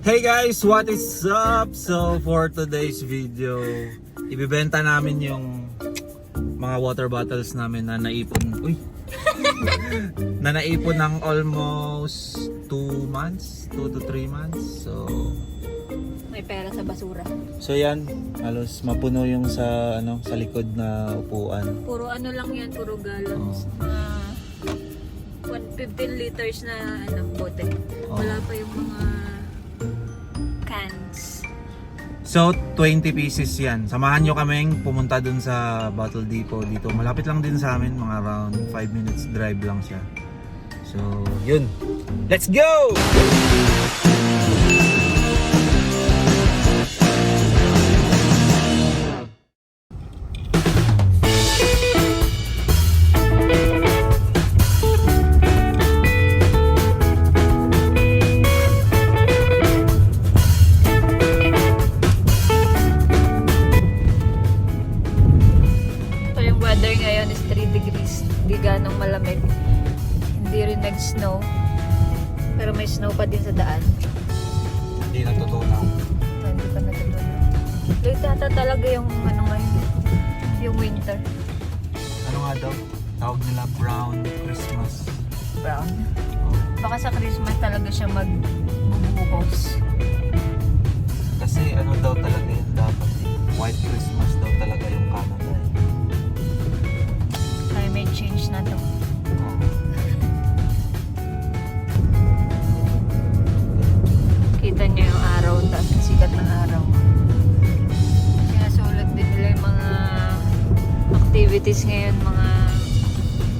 Hey guys, what is up? So for today's video, ibibenta namin yung mga water bottles namin na naipon. Uy! na naipon ng almost 2 months, 2 to 3 months. So May pera sa basura. So yan, halos mapuno yung sa ano sa likod na upuan. Puro ano lang yan, puro gallons. Mga 115 liters na ano, bote. Wala pa yung mga So 20 pieces yan. Samahan nyo kaming pumunta dun sa Bottle Depot dito. Malapit lang din sa amin, mga around 5 minutes drive lang siya. So yun. Let's go! Ata talaga yung ano ngayon. Yung winter. Ano nga daw? Tawag nila brown Christmas. Brown. Oh. Baka sa Christmas talaga siya magbubuhos. Kasi ano daw talaga yun dapat. Activities ngayon, mga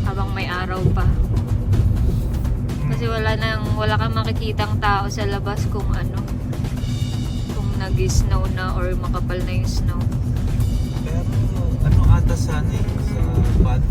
habang may araw pa. Kasi wala nang wala kang makikitang tao sa labas kung ano kung nag-snow na or makapal na yung snow. Pero ano ata sa ano eh, sa bad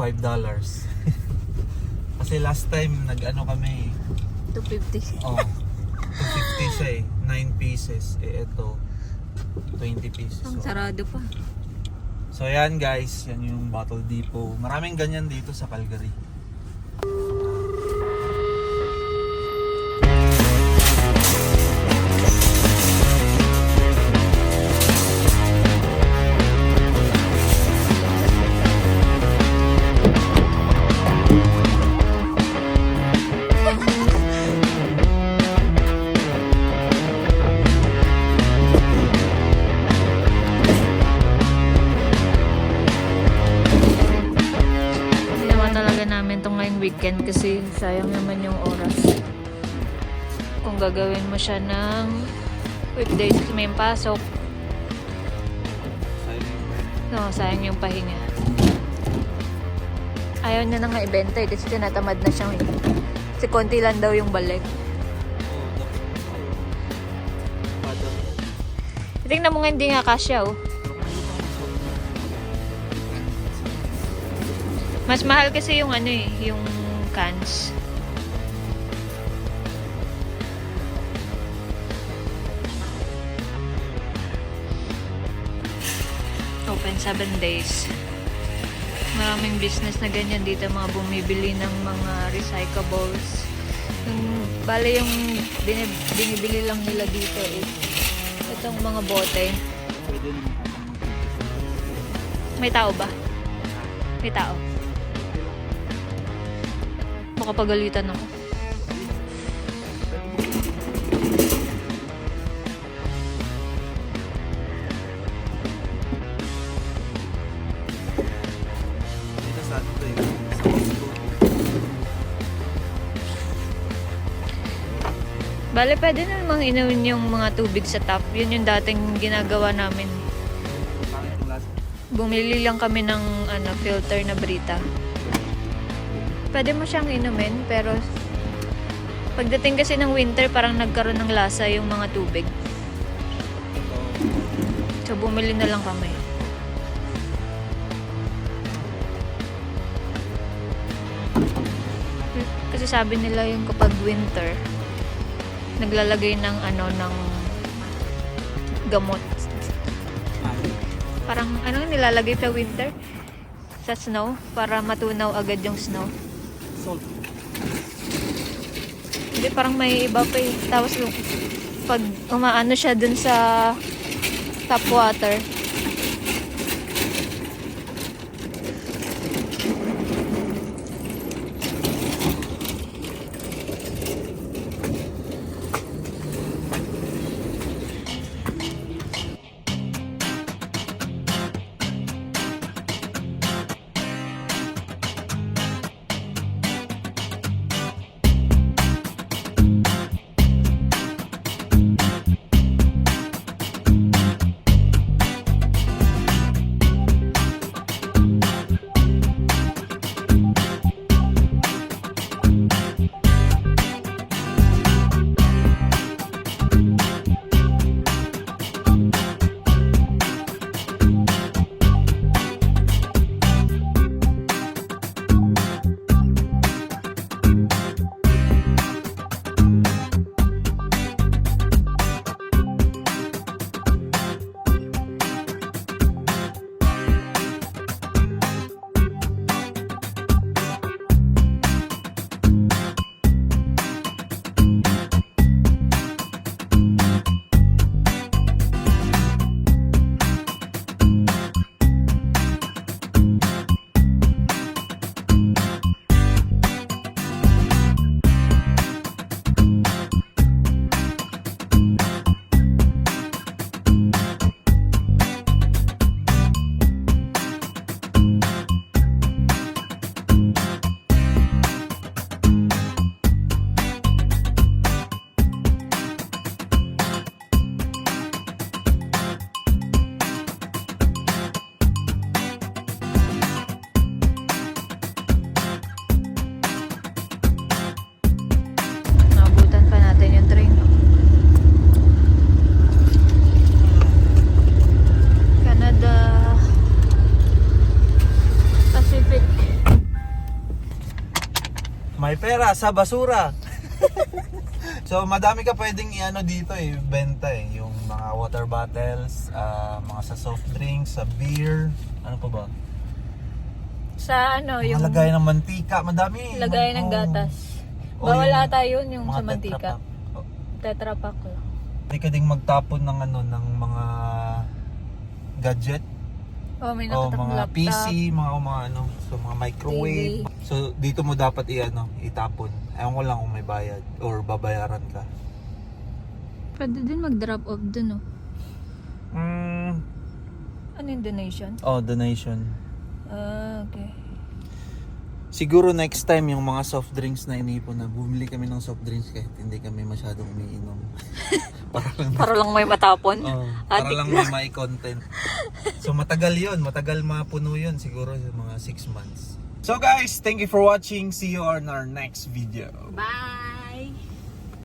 5 dollars. Kasi last time nag-ano kami 250. Oh, 250 siya eh. 9 pieces. Eh, ito, 20 pieces. Ang So, sarado pa. so yan guys, yan yung Bottle Depot. Maraming ganyan dito sa Calgary. Gagawin mo siya ng weekdays kasi may pasok, no, sayang yung pahinga. Ayaw niya na nga ibenta eh, kasi tinatamad na siyang kasi konti lang daw yung balik. Tingnan mo nga hindi nga kasya oh. Mas mahal kasi yung ano eh, yung cans. Open 7 days. Maraming business na ganyan dito, mga bumibili ng mga recyclables. Yung, bale yung binib, binibili lang nila dito is itong mga bote. May tao ba? May tao. Baka pagalitan ako. Bale, pwede na namang inumin yung mga tubig sa tap. Yun yung dating ginagawa namin. Bumili lang kami ng ano, filter na Brita. Pwede mo siyang inumin, pero pagdating kasi ng winter, parang nagkaroon ng lasa yung mga tubig. So, bumili na lang kami. Kasi sabi nila yung kapag winter, naglalagay ng ano, ng gamot. Parang ano nilalagay sa winter? Sa snow? Para matunaw agad yung snow. salt. Hindi, parang may iba pa eh. Tapos yung pag umaano siya dun sa tap water, pera sa basura. so madami ka pwedeng i-ano dito eh, benta eh. Yung mga water bottles, ah, mga sa soft drinks, sa beer, ano pa ba? Sa ano, yung Mga lagay ng mantika, madami. lagay ng Oh. gatas. Oh, Bawal yung ata yun yung sa Tetra mantika. Pak. Oh, Tetra Pak lang. Pwede ka ding magtapon ng ano, ng mga gadget Oh, may o nakatak mga laptop. PC, mga mga ano, so mga microwave. So dito mo dapat i-ano, itapon. Ewan ko lang kung may bayad or babayaran ka. Pwede din mag-drop off dun, oh. Mm, Ano yung donation? oh, donation. Ah, okay. Siguro next time yung mga soft drinks na inipon na bumili kami ng soft drinks kahit hindi kami masyadong umiinom. para lang Para lang may matapon. Oh, para Adik lang may may content. So matagal 'yon, matagal mapuno 'yon siguro sa mga 6 months. So guys, thank you for watching. See you on our next video. Bye!